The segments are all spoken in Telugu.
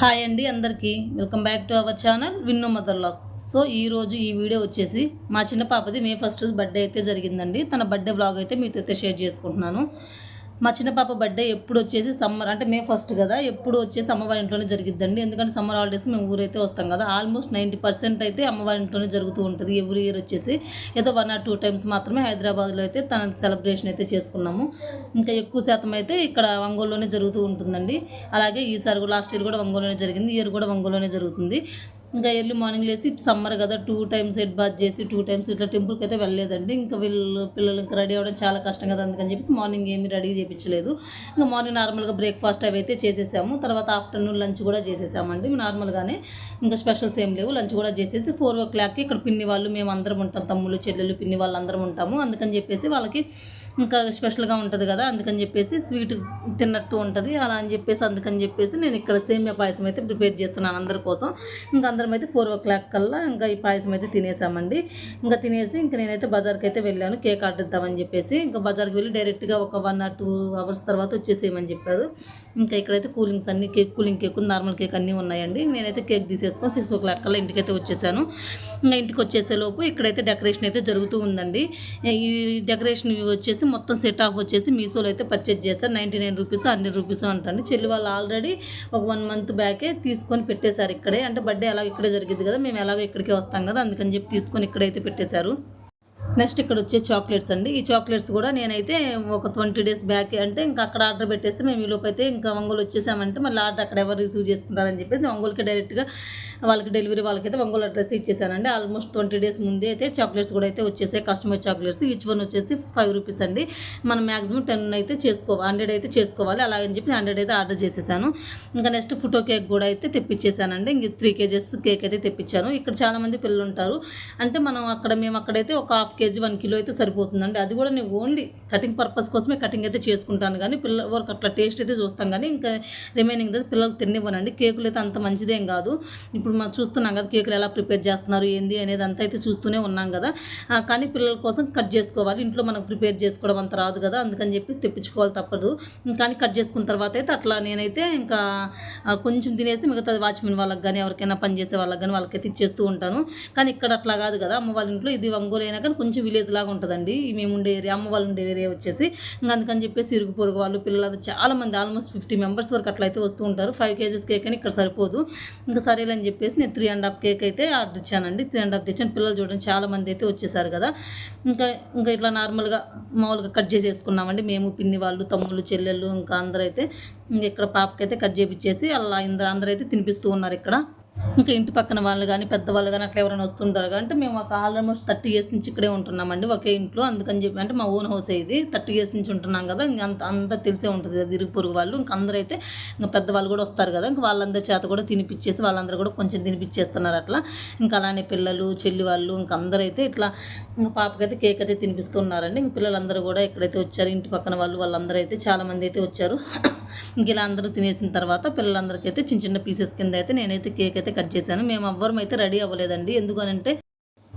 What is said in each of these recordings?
హాయ్ అండి అందరికీ. Welcome back to our channel Vinno mother logs so ఈ రోజు ఈ వీడియో వచ్చేసి మా చిన్న పాపది మే ఫస్ట్ బర్త్డే అయితే జరిగిందండి. తన బర్త్డే బ్లాగ్ అయితే మీతో అయితే షేర్ చేసుకుంటున్నాను. మా చిన్న పాప బర్త్డే ఎప్పుడు వచ్చేసి సమ్మర్ అంటే మే ఫస్ట్ కదా ఎప్పుడు వచ్చేసి అమ్మవారి ఇంట్లోనే జరిగిద్దండి. ఎందుకంటే సమ్మర్ హాలిడేస్ మేము ఊరైతే వస్తాం కదా ఆల్మోస్ట్ నైంటీ పర్సెంట్ అయితే అమ్మవారి ఇంట్లోనే జరుగుతూ ఉంటుంది. ఎవ్రీ ఇయర్ వచ్చేసి ఏదో వన్ ఆర్ టూ టైమ్స్ మాత్రమే హైదరాబాద్లో అయితే తన సెలబ్రేషన్ అయితే చేసుకున్నాము. ఇంకా ఎక్కువ శాతం అయితే ఇక్కడ ఒంగోలులోనే జరుగుతూ ఉంటుందండి. అలాగే ఈసారి కూడా లాస్ట్ ఇయర్ కూడా ఒంగోలులోనే జరిగింది ఇయర్ కూడా ఒంగోలులోనే జరుగుతుంది. ఇంకా ఎర్లీ మార్నింగ్ లేసి సమ్మర్ కదా టూ టైమ్స్ హెడ్ బాత్ చేసి టూ టైమ్స్ ఇట్లా టెంపుల్కి అయితే వెళ్ళలేదండి. ఇంకా వీళ్ళు పిల్లలు ఇంకా రెడీ అవ్వడం చాలా కష్టం కదా అందుకని చెప్పేసి మార్నింగ్ ఏమి రెడీ చేయించలేదు ఇంకా మార్నింగ్ నార్మల్గా బ్రేక్ఫాస్ట్ అవి అయితే చేసేసాము. తర్వాత ఆఫ్టర్నూన్ లంచ్ కూడా చేసేసామండి. నార్మల్గానే ఇంకా స్పెషల్స్ ఏం లేవు. లంచ్ కూడా చేసేసి ఫోర్ ఓ క్లాక్కి ఇక్కడ పిన్ని వాళ్ళు మేము అందరం ఉంటాం తమ్ముళ్ళు చెల్లెలు పిన్ని వాళ్ళు అందరం ఉంటాము. అందుకని చెప్పేసి వాళ్ళకి ఇంకా స్పెషల్గా ఉంటుంది కదా అందుకని చెప్పేసి స్వీట్ తిన్నట్టు ఉంటుంది. అలా అని చెప్పేసి అందుకని చెప్పేసి నేను ఇక్కడ సేమియా పాయసం అయితే ప్రిపేర్ చేస్తున్నాను అందరి కోసం. ఇంకా అందరం అయితే ఫోర్ ఓ క్లాక్ కల్లా ఇంకా ఈ పాయసం అయితే తినేసామండి. ఇంకా తినేసి ఇంకా నేనైతే బజార్కి అయితే వెళ్ళాను కేక్ ఆర్డర్ ఇద్దామని చెప్పేసి. ఇంకా బజార్కి వెళ్ళి డైరెక్ట్గా ఒక వన్ ఆర్ టూ అవర్స్ తర్వాత వచ్చేసేయమని చెప్పారు. ఇంకా ఇక్కడైతే కూలింగ్స్ అన్ని cake cooling cake normal cake అన్నీ ఉన్నాయండి. నేనైతే కేక్ తీసేసుకొని సిక్స్ ఓ క్లాక్ కల్లా ఇంటికైతే వచ్చేసాను. ఇంకా ఇంటికి వచ్చేసేలోపు ఇక్కడైతే డెకరేషన్ అయితే జరుగుతూ ఉందండి. ఈ డెకరేషన్ వచ్చేసి మొత్తం సెట్ ఆఫ్ వచ్చేసి మీషోలో అయితే పర్చేజ్ చేస్తారు. Ninety nine rupees hundred rupees అంటండి. చెల్లి వాళ్ళు ఆల్రెడీ ఒక వన్ మంత్ బ్యాకే తీసుకొని పెట్టేశారు ఇక్కడే. అంటే బర్త్డే అలాగే ఇక్కడే జరిగింది కదా మేము ఎలాగో ఇక్కడికే వస్తాం కదా అందుకని చెప్పి తీసుకొని ఇక్కడైతే పెట్టేశారు. నెక్స్ట్ ఇక్కడ వచ్చే చాక్లెట్స్ అండి. ఈ చాక్లెట్స్ కూడా నేనైతే ఒక ట్వంటీ డేస్ బ్యాక్ అంటే ఇంకా అక్కడ ఆర్డర్ పెట్టేస్తే మేము ఈ లోపు అయితే ఇంకా ఒంగోలు వచ్చేసామంటే మళ్ళీ ఆర్డర్ అక్కడ ఎవరు రిసీవ్ చేసుకుంటారని చెప్పేసి ఒంగోలుకి డైరెక్ట్గా వాళ్ళకి డెలివరీ వాళ్ళకైతే ఒంగోలు అడ్రస్ ఇచ్చేసానండి. ఆల్మోస్ట్ ట్వంటీ డేస్ ముందే అయితే చాక్లెట్స్ కూడా అయితే వచ్చేసాయి. కస్టమర్ చాక్లెట్స్ ఈచ్ వన్ వచ్చేసి ఫైవ్ రూపీస్ అండి. మనం మ్యాక్సిమం టెన్ అయితే చేసుకోవాలి హండ్రెడ్ అయితే చేసుకోవాలి. అలాగని చెప్పి హండ్రెడ్ అయితే ఆర్డర్ చేసేసాను. ఇంకా నెక్స్ట్ ఫోటో కేక్ కూడా అయితే తెప్పించేసానండి ఇంక త్రీ కేజెస్ కేక్ అయితే తెప్పించాను. ఇక్కడ చాలామంది పిల్లలు ఉంటారు అంటే మనం అక్కడ మేము అక్కడైతే ఒక హాఫ్ కేజీ వన్ కిలో అయితే సరిపోతుందండి. అది కూడా నేను ఓన్లీ కటింగ్ పర్పస్ కోసమే కటింగ్ అయితే చేసుకుంటాను. కానీ పిల్లల వరకు అట్లా టేస్ట్ అయితే చూస్తాం కానీ ఇంకా రిమైనింగ్ అయితే పిల్లలకు తినివ్వనండి. కేకులు అయితే అంత మంచిదేం కాదు. ఇప్పుడు మనం చూస్తున్నాం కదా కేకులు ఎలా ప్రిపేర్ చేస్తున్నారు ఏంది అనేది అంతా అయితే చూస్తూనే ఉన్నాం కదా. కానీ పిల్లల కోసం కట్ చేసుకోవాలి. ఇంట్లో మనకు ప్రిపేర్ చేసుకోవడం అంత రాదు కదా. అందుకని చెప్పేసి తెప్పించుకోవాలి తప్పదు. కానీ కట్ చేసుకున్న తర్వాత అయితే అట్లా నేనైతే ఇంకా కొంచెం తినేసి మిగతా వాచ్మెన్ వాళ్ళకి కానీ ఎవరికైనా పని చేసే వాళ్ళకి కానీ వాళ్ళకైతే ఇచ్చేస్తూ ఉంటాను. కానీ ఇక్కడ అట్లా కాదు కదా. అమ్మ వాళ్ళ ఇంట్లో ఇది వంగోలైనా కానీ కొంచెం విలేజ్ లాగా ఉంటుందండి. మేము ఉండే ఏరియా అమ్మ వాళ్ళు ఉండే ఏరియా వచ్చేసి ఇంకా అందుకని చెప్పేసి ఇరుగు పొరుగు వాళ్ళు పిల్లలు చాలా మంది ఆల్మోస్ట్ ఫిఫ్టీ మెంబర్స్ వరకు అట్లా అయితే వస్తూ ఉంటారు. ఫైవ్ కేజెస్ కేక్ అని ఇక్కడ సరిపోదు. ఇంకా సరేలని చెప్పేసి నేను త్రీ అండ్ హాఫ్ కేక్ అయితే ఆర్డర్ ఇచ్చానండి. త్రీ అండ్ హాఫ్ తెచ్చాను. పిల్లలు చూడండి చాలా మంది అయితే వచ్చేసారు కదా. ఇంకా ఇంకా ఇట్లా నార్మల్గా మామూలుగా కట్ చేసేసుకున్నామండి. మేము పిన్ని వాళ్ళు తమ్ముళ్ళు చెల్లెళ్ళు ఇంకా అందరూ అయితే ఇంకా ఇక్కడ పాపకైతే కట్ చేపించేసి అలా ఇందరూ అందరూ అయితే తినిపిస్తూ ఉన్నారు ఇక్కడ. ఇంకా ఇంటి పక్కన వాళ్ళు కానీ పెద్దవాళ్ళు కానీ అట్లా ఎవరైనా వస్తుంటారు? అంటే మేము ఒక ఆల్మోస్ట్ థర్టీ ఇయర్స్ నుంచి ఇక్కడే ఉంటున్నామండి ఒకే ఇంట్లో. అందుకని చెప్పి అంటే మా ఓన్ హౌస్ ఇది. థర్టీ ఇయర్స్ నుంచి ఉంటున్నాం కదా ఇంక అంత అంతా తెలిసే ఉంటుంది కదా ఇరుగు పొరుగు వాళ్ళు. ఇంకా అందరూ అయితే ఇంకా పెద్దవాళ్ళు కూడా వస్తారు కదా ఇంకా వాళ్ళందరి చేత కూడా తినిపించేసి వాళ్ళందరూ కూడా కొంచెం తినిపించేస్తున్నారు అట్లా. ఇంకా అలానే పిల్లలు చెల్లి వాళ్ళు ఇంకా అందరూ అయితే ఇట్లా ఇంకా పాపకైతే కేక్ అయితే తినిపిస్తున్నారండి. ఇంక పిల్లలందరూ కూడా ఎక్కడైతే వచ్చారు ఇంటి పక్కన వాళ్ళు వాళ్ళందరూ అయితే చాలామంది అయితే వచ్చారు. ఇంక ఇలా అందరూ తినేసిన తర్వాత పిల్లలందరికైతే చిన్న చిన్న పీసెస్ కింద అయితే నేనైతే కేక్ అయితే కట్ చేశాను. మేము ఎవ్వరం అయితే రెడీ అవ్వలేదండి. ఎందుకనంటే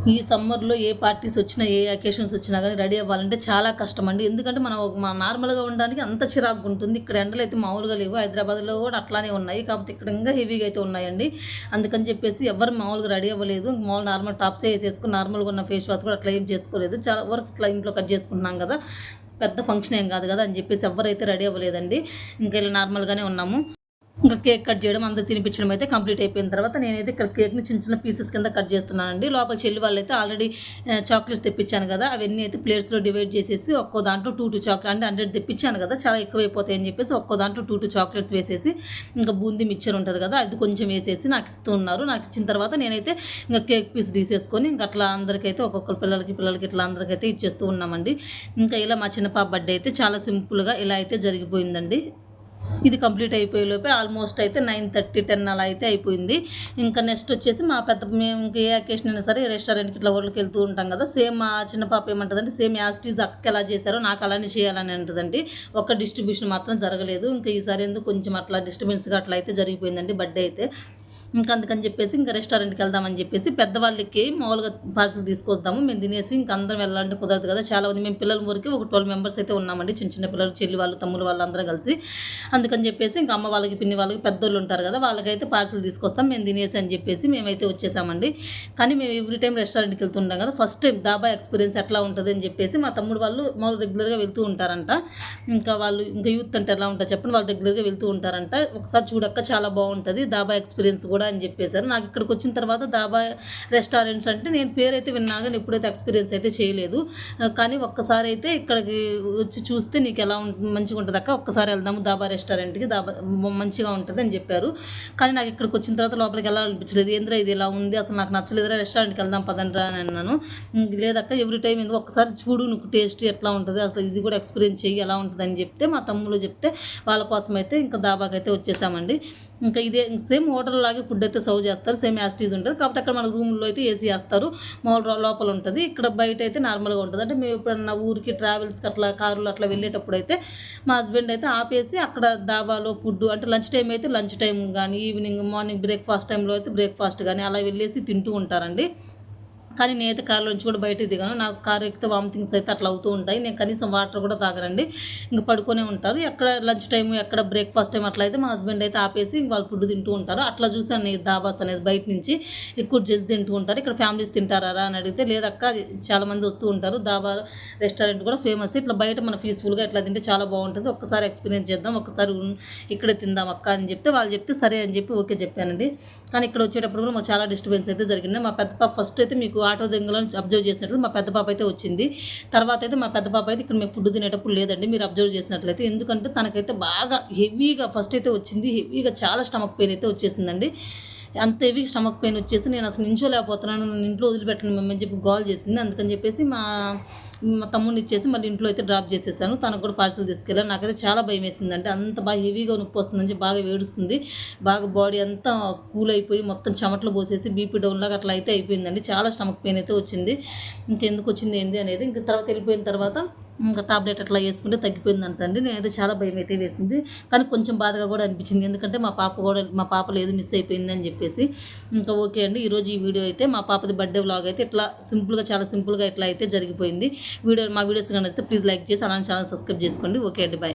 ఈ సమ్మర్లో ఏ పార్టీస్ వచ్చినా ఏ అకేషన్స్ వచ్చినా కానీ రెడీ అవ్వాలంటే చాలా కష్టం అండి ఎందుకంటే మనం ఒక- నార్మల్గా ఉండడానికి అంత చిరాకు ఉంటుంది. ఇక్కడ ఎండలు అయితే మామూలుగా లేవు. హైదరాబాద్లో కూడా అట్లానే ఉన్నాయి. కాకపోతే ఇక్కడ ఇంకా హెవీగా అయితే ఉన్నాయండి. అందుకని చెప్పేసి ఎవరు మామూలుగా రెడీ అవ్వలేదు. మామూలు నార్మల్ టాప్స్ వేసేసుకుని నార్మల్గా ఉన్న ఫేస్ వాష్ కూడా అట్లా ఏం చేసుకోలేదు. చాలా వరకు ఇట్లా ఇంట్లో కట్ చేసుకున్నాం కదా. పెద్ద ఫంక్షన్ ఏం కాదు కదా అని చెప్పేసి ఎవరైతే రెడీ అవ్వలేదండి. ఇంకా ఇలా నార్మల్గానే ఉన్నాము. ఇంకా కేక్ కట్ చేయడం అందరూ తినిపించడం అయితే కంప్లీట్ అయిపోయిన తర్వాత నేనైతే ఇక్కడ కేక్ని చిన్న చిన్న పీసెస్ కింద కట్ చేస్తున్నానండి. లోపల చెల్లి వాళ్ళు అయితే ఆల్రెడీ చాక్లెట్స్ తెప్పించాను కదా అవన్నీ అయితే ప్లేట్స్లో డివైడ్ చేసేసి ఒక్కో దాంట్లో టూ టూ చాక్లెట్ అంటే హండ్రెడ్ తెప్పించాను కదా చాలా ఎక్కువైపోతాయి అని చెప్పేసి ఒక్కో దాంట్లో టూ టూ చాక్లెట్స్ వేసేసి ఇంకా బూందీ మిక్చర్ ఉంటుంది కదా అది కొంచెం వేసేసి నాకు ఇస్తున్నారు. నాకు ఇచ్చిన తర్వాత నేనైతే ఇంకా కేక్ పీస్ తీసేసుకొని ఇంకా అట్లా అందరికైతే ఒక్కొక్కరు పిల్లలకి పిల్లలకి ఇట్లా అందరికైతే ఇచ్చేస్తూ ఉన్నామండి. ఇంకా ఇలా మా చిన్న పాప బర్త్డే అయితే చాలా సింపుల్గా ఇలా అయితే జరిగిపోయిందండి. ఇది కంప్లీట్ అయిపోయే లోపే ఆల్మోస్ట్ అయితే నైన్ థర్టీ టెన్ అలా అయితే అయిపోయింది. ఇంకా నెక్స్ట్ వచ్చేసి మా పెద్ద మేము ఇంకా ఏ అకేషన్ అయినా సరే రెస్టారెంట్కి ఇట్లా ఊళ్ళకి వెళ్తూ ఉంటాం కదా. సేమ్ మా చిన్న పాప ఏమంటుందంటే సేమ్ యాస్టీజ్ అక్కకి ఎలా చేశారో నాకు అలానే చేయాలని అంటుందండి. ఒక డిస్ట్రిబ్యూషన్ మాత్రం జరగలేదు. ఇంకా ఈసారి ఎందుకు కొంచెం అట్లా డిస్టర్బెన్స్గా అట్లా అయితే జరిగిపోయిందండి బర్త్డే అయితే. ఇంకా అందుకని చెప్పేసి ఇంకా రెస్టారెంట్కి వెళ్దామని చెప్పేసి పెద్దవాళ్ళకి మామూలుగా పార్సల్ తీసుకొద్దాము. మేము తినేసి ఇంకా అందరం వెళ్ళాలంటే కుదరదు కదా. చాలా మంది మేము పిల్లల ఊరికి ఒక ట్వెల్వ్ మెంబర్స్ అయితే ఉన్నామండి. చిన్న చిన్న పిల్లలు చెల్లి వాళ్ళు తమ్ముడు వాళ్ళు కలిసి. అందుకని చెప్పేసి ఇంకా అమ్మ వాళ్ళకి పిన్ని వాళ్ళకి పెద్దోళ్ళు ఉంటారు కదా వాళ్ళకైతే పార్సల్ తీసుకొస్తాం. మేము తినేసి అని చెప్పేసి మేమైతే వచ్చేసామండి. కానీ మేము ఎవ్రీ టైం రెస్టారెంట్కి వెళ్తుంటాం కదా. ఫస్ట్ టైం దాబా ఎక్స్పీరియన్స్ ఎట్లా ఉంటుంది అని చెప్పేసి మా తమ్ముడు వాళ్ళు మామూలు రెగ్యులర్గా వెళ్తూ ఉంటారంట. ఇంకా వాళ్ళు ఇంకా యూత్ అంటే ఎలా ఉంటారు చెప్పండి? వాళ్ళు రెగ్యులర్గా వెళ్తూ ఉంటారంట. ఒకసారి చూడక్క చాలా బాగుంటుంది. దాబా ఎక్స్పీరియన్స్ కూడా అని చెప్పేశారు. నాకు ఇక్కడికి వచ్చిన తర్వాత దాబా రెస్టారెంట్స్ అంటే నేను పేరైతే విన్నా కానీ ఎప్పుడైతే ఎక్స్పీరియన్స్ అయితే చేయలేదు. కానీ ఒక్కసారి అయితే ఇక్కడికి వచ్చి చూస్తే నీకు ఎలా మంచిగా ఉంటుంది అక్క? ఒక్కసారి వెళ్దాము దాబా రెస్టారెంట్కి దాబా మంచిగా ఉంటుంది అని చెప్పారు. కానీ నాకు ఇక్కడికి వచ్చిన తర్వాత లోపలికి వెళ్ళాలనిపించలేదు. ఏంద్రా ఇది ఇలా ఉంది? అసలు నాకు నచ్చలేదురా రెస్టారెంట్కి వెళ్దాం పదండ్రా అని అన్నాను. లేదక్క ఎవ్రీ టైం ఎందుకు ఒక్కసారి చూడు నువ్వు టేస్ట్ ఎట్లా ఉంటుంది అసలు ఇది కూడా ఎక్స్పీరియన్స్ చెయ్యి ఎలా ఉంటుంది అని చెప్తే మా తమ్ముళ్ళు చెప్తే వాళ్ళ కోసం అయితే ఇంకా దాబాకైతే అయితే వచ్చేసామండి. ఇంకా ఇదే సేమ్ హోటల్ లాగే ఫుడ్ అయితే సర్వ్ చేస్తారు సేమ్ యాస్టీజ్ ఉంటుంది. కాకపోతే అక్కడ మన రూమ్లో అయితే ఏసీ వేస్తారు మామూలు లోపల ఉంటుంది. ఇక్కడ బయట అయితే నార్మల్గా ఉంటుంది. అంటే మేము ఎప్పుడన్నా ఊరికి ట్రావెల్స్కి అట్లా కారులు అట్లా వెళ్ళేటప్పుడు అయితే మా హస్బెండ్ అయితే ఆపేసి అక్కడ దాబాలో ఫుడ్ అంటే లంచ్ టైం అయితే లంచ్ టైం కానీ ఈవినింగ్ మార్నింగ్ బ్రేక్ఫాస్ట్ టైంలో అయితే బ్రేక్ఫాస్ట్ కానీ అలా వెళ్ళేసి తింటూ ఉంటారండి. కానీ నేనైతే కారులో నుంచి కూడా బయటకు దిగాను. నాకు కారు ఎక్కితే వామిటింగ్స్ అయితే అట్లా అవుతూ ఉంటాయి. నేను కనీసం వాటర్ కూడా తాగరండి ఇంకా పడుకొనే ఉంటారు. ఎక్కడ లంచ్ టైం ఎక్కడ బ్రేక్ఫాస్ట్ టైం అట్లా అయితే మా హస్బెండ్ అయితే ఆపేసి వాళ్ళు ఫుడ్ తింటూ ఉంటారు. అట్లా చూసాను నేను దాబాస్ అనేది బయట నుంచి. ఎక్కువ చేసి తింటూ ఉంటారు. ఇక్కడ ఫ్యామిలీస్ తింటారా అని అడిగితే లేదక్క చాలామంది చాలా మంది వస్తూ ఉంటారు. దాబా రెస్టారెంట్ కూడా ఫేమస్. ఇట్లా బయట మన పీస్ఫుల్గా ఇట్లా తింటే చాలా బాగుంటుంది. ఒక్కసారి ఎక్స్పీరియన్స్ చేద్దాం. ఒక్కసారి ఇక్కడే తిందాం అక్క అని చెప్తే వాళ్ళు చెప్తే సరే అని చెప్పి ఓకే చెప్పానండి. కానీ ఇక్కడ వచ్చేటప్పుడు కూడా మాకు చాలా డిస్టర్బెన్స్ అయితే జరిగింది. మా పెద్ద ఫస్ట్ అయితే మీకు ఆటో దొంగలను అబ్జర్వ్ చేసినట్లు మా పెద్ద పాప అయితే వచ్చింది. తర్వాత అయితే మా పెద్ద పాప అయితే ఇక్కడ మేము ఫుడ్ తినేటప్పుడు లేదండి మీరు అబ్జర్వ్ చేసినట్లయితే. ఎందుకంటే తనకైతే బాగా హెవీగా ఫస్ట్ అయితే వచ్చింది హెవీగా చాలా స్టమక్ పెయిన్ అయితే వచ్చేసిందండి. అంత హెవీ స్టమక్ పెయిన్ వచ్చేసి నేను అసలు నించోలేకపోతున్నాను నన్ను ఇంట్లో వదిలిపెట్టను మమ్మీ చెప్పి కాల్ చేసింది. అందుకని చెప్పేసి మా మా తమ్ముడిని ఇచ్చేసి మళ్ళీ ఇంట్లో అయితే డ్రాప్ చేసేసాను. తనకు కూడా పార్సల్ తీసుకెళ్ళాను. నాకైతే చాలా భయం వేసింది అంటే అంత బాగా హెవీగా నొప్పి వస్తుందని చెప్పి బాగా వేడుస్తుంది బాగా బాడీ అంతా కూల్ అయిపోయి మొత్తం చెమటలు పోసేసి బీపీ డౌన్ లాగా అట్లా అయితే అయిపోయిందండి. చాలా స్టమక్ పెయిన్ అయితే వచ్చింది. ఇంకెందుకు వచ్చింది ఏంది అనేది ఇంకా తర్వాత వెళ్ళిపోయిన తర్వాత ఇంకా టాబ్లెట్ అట్లా వేసుకుంటే తగ్గిపోయిందంటండి. నేనైతే చాలా భయం అయితే వేసింది. కానీ కొంచెం బాధగా కూడా అనిపించింది. ఎందుకంటే మా పాప కూడా మా పాప లేదు మిస్ అయిపోయింది అని చెప్పేసి. ఇంకా ఓకే అండి. ఈరోజు ఈ వీడియో అయితే మా పాపది బర్త్డే వ్లాగ్ అయితే ఇట్లా సింపుల్గా చాలా సింపుల్గా ఇట్లా అయితే జరిగిపోయింది. వీడియో మా వీడియోస్ కనిపిస్తే ప్లీజ్ లైక్ చేసి అలానే ఛానల్ సబ్స్క్రైబ్ చేసుకోండి. ఓకే అండి. బాయ్.